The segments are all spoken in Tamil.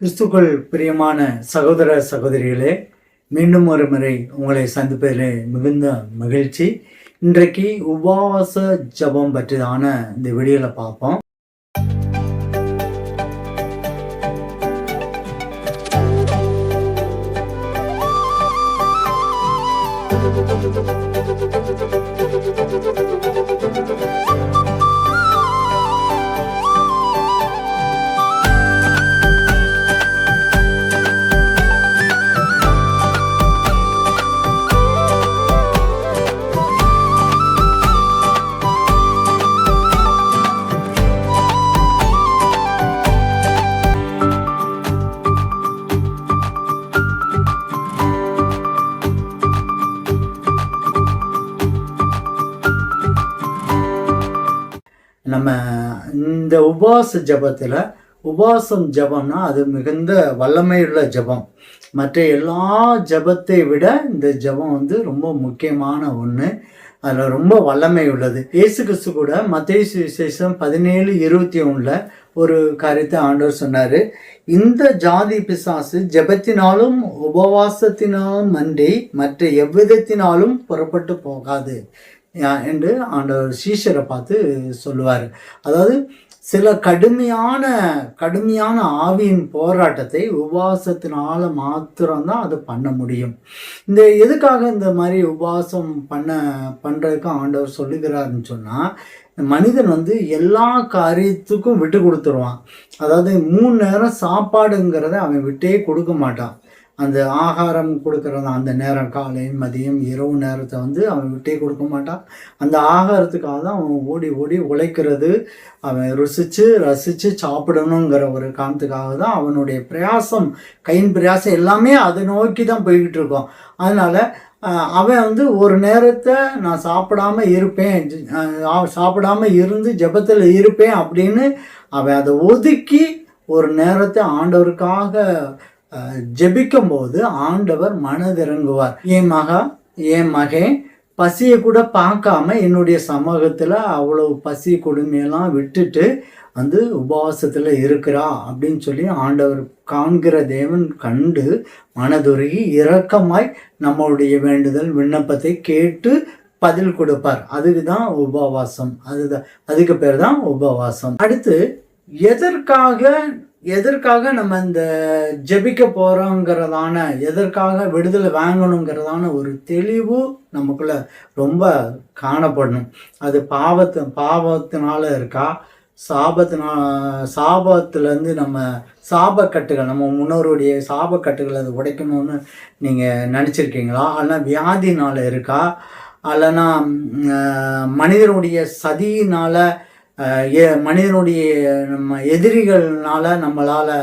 கிறிஸ்துக்கள் பிரியமான சகோதர சகோதரிகளே மீண்டும் ஒரு முறை உங்களை சந்திப்பதில் மிகுந்த மகிழ்ச்சி. இன்றைக்கு உபவாச ஜபம் பற்றிதான இந்த வீடியோவில் பார்ப்போம். நம்ம இந்த உபவாச ஜெபத்தில் உபவாசம் ஜபம்னா அது மிகுந்த வல்லமையுள்ள ஜெபம். மற்ற எல்லா ஜெபத்தை விட இந்த ஜெபம் வந்து ரொம்ப முக்கியமான ஒன்று அதில் ரொம்ப வல்லமை உள்ளது இயேசு கிறிஸ்து கூட மத்திய சுவிசேஷம் பதினேழு இருபத்தி ஒன்றில் ஒரு காரியத்தை ஆண்டவர் சொன்னார். இந்த ஜாதி பிசாசு ஜெபத்தினாலும் உபவாசத்தினாலும் அன்றி மற்ற எவ்விதத்தினாலும் புறப்பட்டு போகாது. என்று ஆண்டவர் சீஷரை பார்த்து சொல்லுவார். அதாவது சில கடுமையான கடுமையான ஆவியின் போராட்டத்தை உபவாசத்தினால மாத்திரம்தான் அது பண்ண முடியும். இந்த எதுக்காக இந்த மாதிரி உபவாசம் பண்ண பண்ணுறதுக்கு ஆண்டவர் சொல்லுகிறாருன்னு சொன்னால் மனிதன் வந்து எல்லா காரியத்துக்கும் விட்டு கொடுத்துருவான். அதாவது மூணு நேரம் சாப்பாடுங்கிறத அவன் விட்டே கொடுக்க மாட்டான். அந்த ஆகாரம் கொடுக்கறது அந்த நேரம் காலை மதியம் இரவு நேரத்தை வந்து அவன் விட்டே கொடுக்க மாட்டான். அந்த ஆகாரத்துக்காக தான் அவன் ஓடி ஓடி உழைக்கிறது அவன் ருசித்து ரசித்து சாப்பிடணுங்கிற ஒரு காரணத்துக்காக தான் அவனுடைய பிரயாசம் கையின் பிரயாசம் எல்லாமே அதை நோக்கி தான் போய்கிட்டு இருக்கோம். அதனால் அவன் வந்து ஒரு நேரத்தை நான் சாப்பிடாம இருப்பேன் சாப்பிடாம இருந்து ஜெபத்தில் இருப்பேன் அப்படின்னு அவன் அதை ஒதுக்கி ஒரு நேரத்தை ஆண்டவருக்காக ஜெபிக்கும் போது ஆண்டவர் மனதிறங்குவார். என் மகா என் மகன் பசியை கூட பார்க்காம என்னுடைய சமூகத்தில் அவ்வளவு பசி கொடுமையெல்லாம் விட்டுட்டு வந்து உபவாசத்தில் இருக்கிறா அப்படின்னு சொல்லி ஆண்டவர் காண்கிற தேவன் கண்டு மனதுருகி இரக்கமாய் நம்மளுடைய வேண்டுதல் விண்ணப்பத்தை கேட்டு பதில் கொடுப்பார். அதுக்கு தான் உபவாசம். அதுதான் அதுக்கு பேர் தான் உபவாசம். அடுத்து எதற்காக எதற்காக நம்ம இந்த ஜெபிக்க போகிறோங்கிறதான எதற்காக விடுதலை வாங்கணுங்கிறதான ஒரு தெளிவு நமக்குள்ள ரொம்ப காணப்படணும். அது பாவத்து பாவத்தினால இருக்கா? சாபத்தினா சாபத்துலேருந்து நம்ம சாபக்கட்டுகள் நம்ம முன்னோருடைய சாபக்கட்டுகளை அது உடைக்கணும்னு நீங்கள் நினச்சிருக்கீங்களா? அல்லனா வியாதினால் இருக்கா? அல்லனா மனிதனுடைய சதியினால் மனிதனுடைய நம்ம எதிரிகள்னால நம்மளால்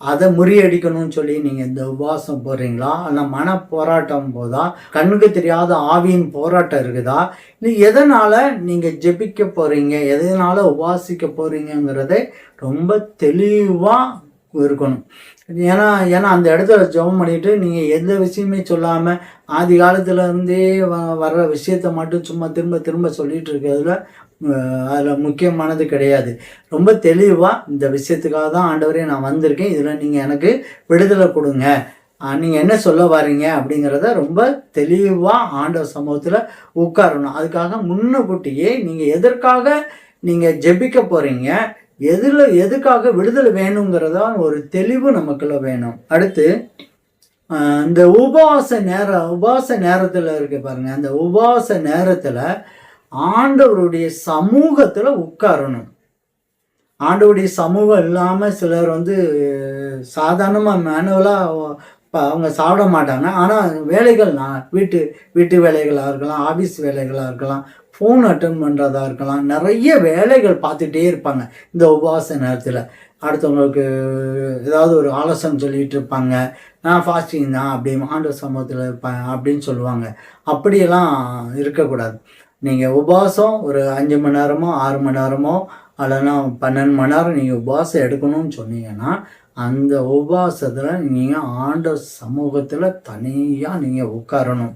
அதை முறியடிக்கணும்னு சொல்லி நீங்கள் இந்த உபவாசம் போடுறீங்களா? அந்த மன போராட்டம் போதா? கண்ணுக்கு தெரியாத ஆவியின் போராட்டம் இருக்குதா? இல்லை எதனால் நீங்கள் ஜெபிக்க போகிறீங்க எதனால் உபாசிக்க போகிறீங்கங்கிறதை ரொம்ப தெளிவாக இருக்கணும். ஏன்னா ஏன்னா அந்த இடத்துல ஜெபம் பண்ணிட்டு நீங்கள் எந்த விஷயமே சொல்லாமல் ஆதி காலத்துலேருந்தே வ வர்ற விஷயத்த மட்டும் சும்மா திரும்ப திரும்ப சொல்லிகிட்டு இருக்கிறதுல அதில் முக்கியமானது கிடையாது. ரொம்ப தெளிவாக இந்த விஷயத்துக்காக தான் ஆண்டவரே நான் வந்திருக்கேன். இதில் நீங்கள் எனக்கு விடுதலை கொடுங்க. நீங்கள் என்ன சொல்ல வரீங்க அப்படிங்கிறத ரொம்ப தெளிவாக ஆண்டவர் சமூகத்தில் உட்காரணும். அதுக்காக முன்னக்கூட்டியே நீங்கள் எதற்காக நீங்கள் ஜெபிக்க போகிறீங்க எதில் எதுக்காக விடுதலை வேணுங்கிறதா ஒரு தெளிவு நமக்குள்ள வேணும். அடுத்து இந்த உபவாச நேரம் உபவாச நேரத்தில் இருக்கு பாருங்கள் அந்த உபவாச நேரத்தில் ஆண்டவருடைய சமூகத்தில் உட்காரணும். ஆண்டவருடைய சமூகம் இல்லாமல் சிலர் வந்து சாதாரணமாக மேனுவலாக அவங்க சாப்பிட மாட்டாங்க. ஆனால் வேலைகள் நான் வீட்டு வீட்டு வேலைகளாக இருக்கலாம் ஆஃபீஸ் வேலைகளாக இருக்கலாம் ஃபோன் அட்டன் பண்ணுறதா இருக்கலாம் நிறைய வேலைகள் பார்த்துட்டே இருப்பாங்க இந்த உபவாச நேரத்தில். அடுத்தவங்களுக்கு ஏதாவது ஒரு ஆலோசனை சொல்லிகிட்டு இருப்பாங்க. நான் ஃபாஸ்டிங் தான் அப்படி ஆண்டவர் சமூகத்தில் இருப்பேன் அப்படின்னு சொல்லுவாங்க. அப்படியெல்லாம் இருக்கக்கூடாது. நீங்கள் உபவாசம் ஒரு அஞ்சு மணி நேரமோ ஆறு மணி நேரமோ அல்லனா பன்னெண்டு மணி நேரம் நீங்கள் உபவாசம் எடுக்கணும்னு சொன்னீங்கன்னா அந்த உபவாசத்தில் நீங்கள் ஆண்ட சமூகத்தில் தனியாக நீங்கள் உட்காரணும்.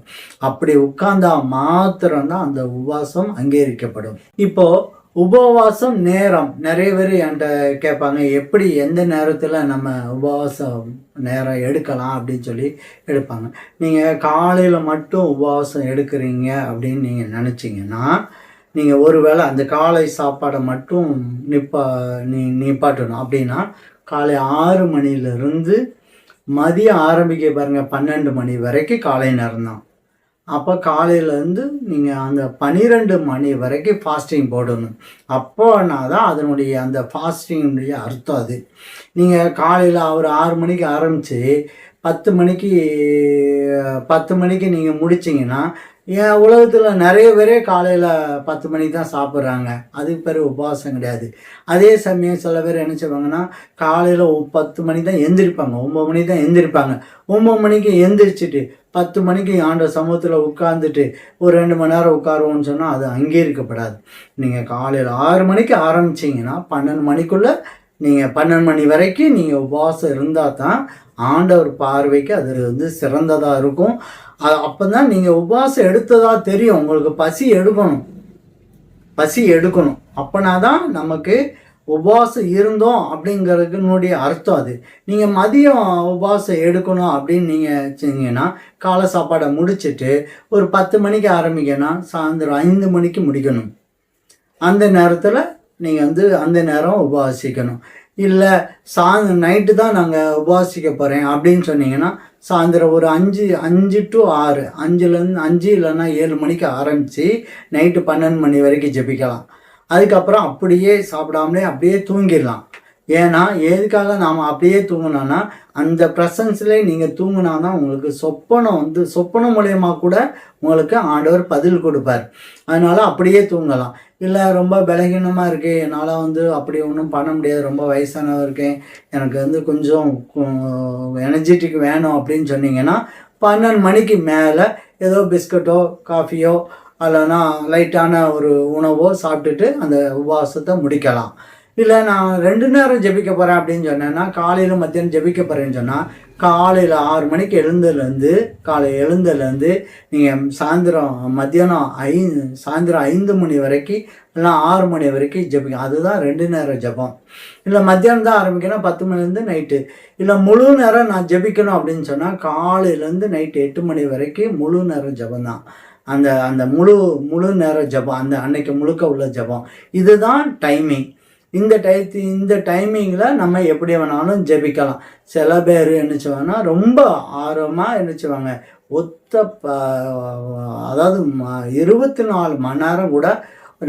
அப்படி உட்கார்ந்தா மாத்திரம்தான் அந்த உபவாசம் அங்கீகரிக்கப்படும். இப்போது உபவாசம் நேரம். நிறைய பேர் என்கிட்ட கேட்பாங்க எப்படி எந்த நேரத்தில் நம்ம உபவாசம் நேரம் எடுக்கலாம்? அப்படின்னு சொல்லி எடுப்பாங்க. நீங்கள் காலையில் மட்டும் உபவாசம் எடுக்கிறீங்க அப்படின்னு நீங்கள் நினச்சிங்கன்னா நீங்கள் ஒருவேளை அந்த காலை சாப்பாடை மட்டும் நிப்பா நீ நிப்பாட்டணும் அப்படின்னா காலை ஆறு மணிலேருந்து மதியம் ஆரம்பிக்க பாருங்கள் பன்னெண்டு மணி வரைக்கும் காலை நேரம் தான் அப்போ காலையிலேருந்து நீங்கள் அந்த பன்னிரெண்டு மணி வரைக்கும் ஃபாஸ்டிங் போடணும். அப்போனா தான் அதனுடைய அந்த ஃபாஸ்டிங்கினுடைய அர்த்தம் அது. நீங்கள் காலையில் ஒரு ஆறு மணிக்கு ஆரம்பித்து பத்து மணிக்கு பத்து மணிக்கு நீங்கள் முடிச்சிங்கன்னா என் உலகத்தில் நிறைய பேரே காலையில் பத்து மணிக்கு தான் சாப்பிட்றாங்க. அதுக்கு பேர் உபவாசம் கிடையாது. அதே சமயம் சில பேர் என்ன செய்வாங்கன்னா காலையில் பத்து மணி தான் எந்திரிப்பாங்க. ஒம்பது மணிக்கு தான் எந்திரிப்பாங்க. ஒம்பது மணிக்கு எந்திரிச்சிட்டு பத்து மணிக்கு ஆண்ட சமூகத்தில் உட்காந்துட்டு ஒரு ரெண்டு மணி நேரம் உட்காருவோம்னு சொன்னால் அது அங்கீகரிக்கப்படாது. நீங்கள் காலையில் ஆறு மணிக்கு ஆரம்பிச்சிங்கன்னா பன்னெண்டு மணிக்குள்ளே நீங்கள் பன்னெண்டு மணி வரைக்கும் நீங்கள் உபவாசம் இருந்தால் தான் ஆண்டவர் பார்வைக்கு அது வந்து சிறந்ததாக இருக்கும். அது அப்போ தான் நீங்கள் உபவாசம் எடுத்ததா தெரியும். உங்களுக்கு பசி எடுக்கணும். பசி எடுக்கணும். அப்போனா தான் நமக்கு உபவாசம் இருந்தோம் அப்படிங்கிறதுனுடைய அர்த்தம் அது. நீங்கள் மதியம் உபவாசம் எடுக்கணும் அப்படின்னு நீங்கள் வச்சிங்கன்னா காலை சாப்பாடை முடிச்சுட்டு ஒரு பத்து மணிக்கு ஆரம்பிக்கன்னா சாயந்தரம் ஐந்து மணிக்கு முடிக்கணும். அந்த நேரத்தில் நீங்கள் வந்து அந்த நேரம் உபவாசிக்கணும் இல்லை சா நைட்டு தான் நாங்கள் உபவாசிக்க போகிறேன் அப்படின்னு சொன்னீங்கன்னா சாயந்தரம் ஒரு அஞ்சு அஞ்சு டு ஆறு அஞ்சுலேருந்து அஞ்சு இல்லைன்னா ஏழு மணிக்கு ஆரம்பித்து நைட்டு பன்னெண்டு மணி வரைக்கும் ஜெபிக்கலாம். அதுக்கப்புறம் அப்படியே சாப்பிடாமலே அப்படியே தூங்கிடலாம். ஏன்னா எதுக்காக நாம் அப்படியே தூங்கினோன்னா அந்த ப்ரெசன்ஸ்லேயே நீங்கள் தூங்கினா தான் உங்களுக்கு சொப்பனம் வந்து சொப்பனம் மூலயமா கூட உங்களுக்கு ஆண்டவர் பதில் கொடுப்பார். அதனால் அப்படியே தூங்கலாம். இல்லை ரொம்ப பலகீனமாக இருக்குது என்னால் வந்து அப்படி ஒன்றும் பண்ண முடியாது ரொம்ப வயசானவ இருக்கேன் எனக்கு வந்து கொஞ்சம் எனர்ஜெட்டிக் வேணும் அப்படின்னு சொன்னீங்கன்னா பன்னெண்டு மணிக்கு மேலே ஏதோ பிஸ்கட்டோ காஃபியோ இல்லைன்னா லைட்டான ஒரு உணவோ சாப்பிட்டுட்டு அந்த உபவாசத்தை முடிக்கலாம். இல்லை நான் ரெண்டு நேரம் ஜெபிக்க போகிறேன் அப்படின்னு சொன்னேன்னா காலையில் மத்தியானம் ஜெபிக்க போகிறேன்னு சொன்னால் காலையில் ஆறு மணிக்கு எழுந்ததுலேருந்து காலை எழுந்ததுலேருந்து நீங்கள் சாயந்தரம் மத்தியானம் ஐ சாயந்தரம் ஐந்து மணி வரைக்கும் இல்லை ஆறு மணி வரைக்கும் ஜெபிக்க அதுதான் ரெண்டு நேரம் ஜெபம். இல்லை மத்தியானம் தான் ஆரம்பிக்கணும் பத்து மணிலேருந்து நைட்டு. இல்லை முழு நேரம் நான் ஜெபிக்கணும் அப்படின்னு சொன்னால் காலையிலேருந்து நைட்டு எட்டு மணி வரைக்கும் முழு நேரம் ஜெபம் தான். அந்த அந்த முழு முழு நேர ஜபம் அந்த அன்னைக்கு முழுக்க உள்ள ஜபம். இதுதான் டைமிங். இந்த டயத்து இந்த டைமிங்கில் நம்ம எப்படி வேணாலும் ஜெபிக்கலாம். சில பேர் என்னச்சுவாங்கன்னா ரொம்ப ஆர்வமாக என்னச்சுவாங்க ஒத்த ப அதாவது இருபத்தி நாலு மணி நேரம் கூட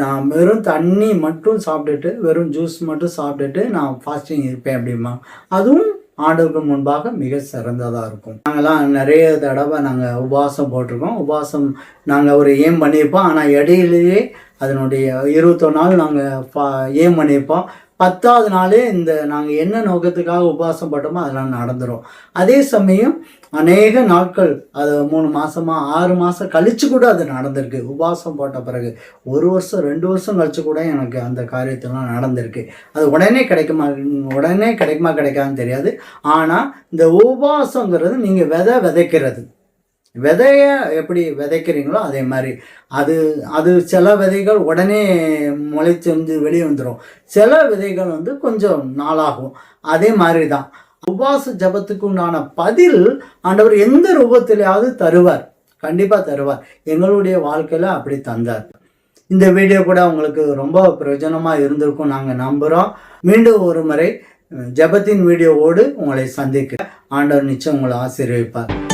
நான் வெறும் தண்ணி மட்டும் சாப்பிட்டுட்டு வெறும் ஜூஸ் மட்டும் சாப்பிட்டுட்டு நான் ஃபாஸ்டிங் இருப்பேன் அப்படிமா. அதுவும் ஆண்டுக்கு முன்பாக மிக சிறந்ததாக இருக்கும். நாங்கள்லாம் நிறைய தடவை நாங்கள் உபவாசம் போட்டிருக்கோம். உபவாசம் நாங்கள் ஒரு ஏம் பண்ணியிருப்போம். ஆனால் இடையிலேயே அதனுடைய இருபத்தொரு நாள் நாங்கள் பா ஏம் பண்ணியிருப்போம். பத்தாவது நாளே இந்த நாங்கள் என்ன நோக்கத்துக்காக உபவாசம் பட்டோமோ அதெல்லாம் நடந்துடும் அதே சமயம் அநேக நாட்கள் அது மூணு மாதமாக ஆறு மாதம் கழித்து கூட அது நடந்திருக்கு. உபவாசம் போட்ட பிறகு ஒரு வருஷம் ரெண்டு வருஷம் கழித்து கூட எனக்கு அந்த காரியத்தெல்லாம் நடந்திருக்கு. அது உடனே கிடைக்குமா உடனே கிடைக்குமா கிடைக்காதுன்னு தெரியாது. ஆனால் இந்த உபவாசங்கிறது நீங்கள் விதை விதைக்கிறது. விதைய எப்படி விதைக்கிறீங்களோ அதே மாதிரி. அது அது சில விதைகள் உடனே முளைச்சி வந்து வெளியே வந்துடும் சில விதைகள் வந்து கொஞ்சம் நாளாகும். அதே மாதிரி தான் உபாச ஜபத்துக்கு உண்டான பதில் ஆண்டவர் எந்த ரூபத்திலேயாவது தருவார். கண்டிப்பாக தருவார். எங்களுடைய வாழ்க்கையில் அப்படி தந்தார். இந்த வீடியோ கூட உங்களுக்கு ரொம்ப பிரயோஜனமாக இருந்திருக்கும் நாங்கள் நம்புகிறோம் மீண்டும் ஒரு முறை ஜபத்தின் வீடியோவோடு உங்களை சந்திக்க ஆண்டவர் நிச்சயம் உங்களை ஆசீர்விப்பார்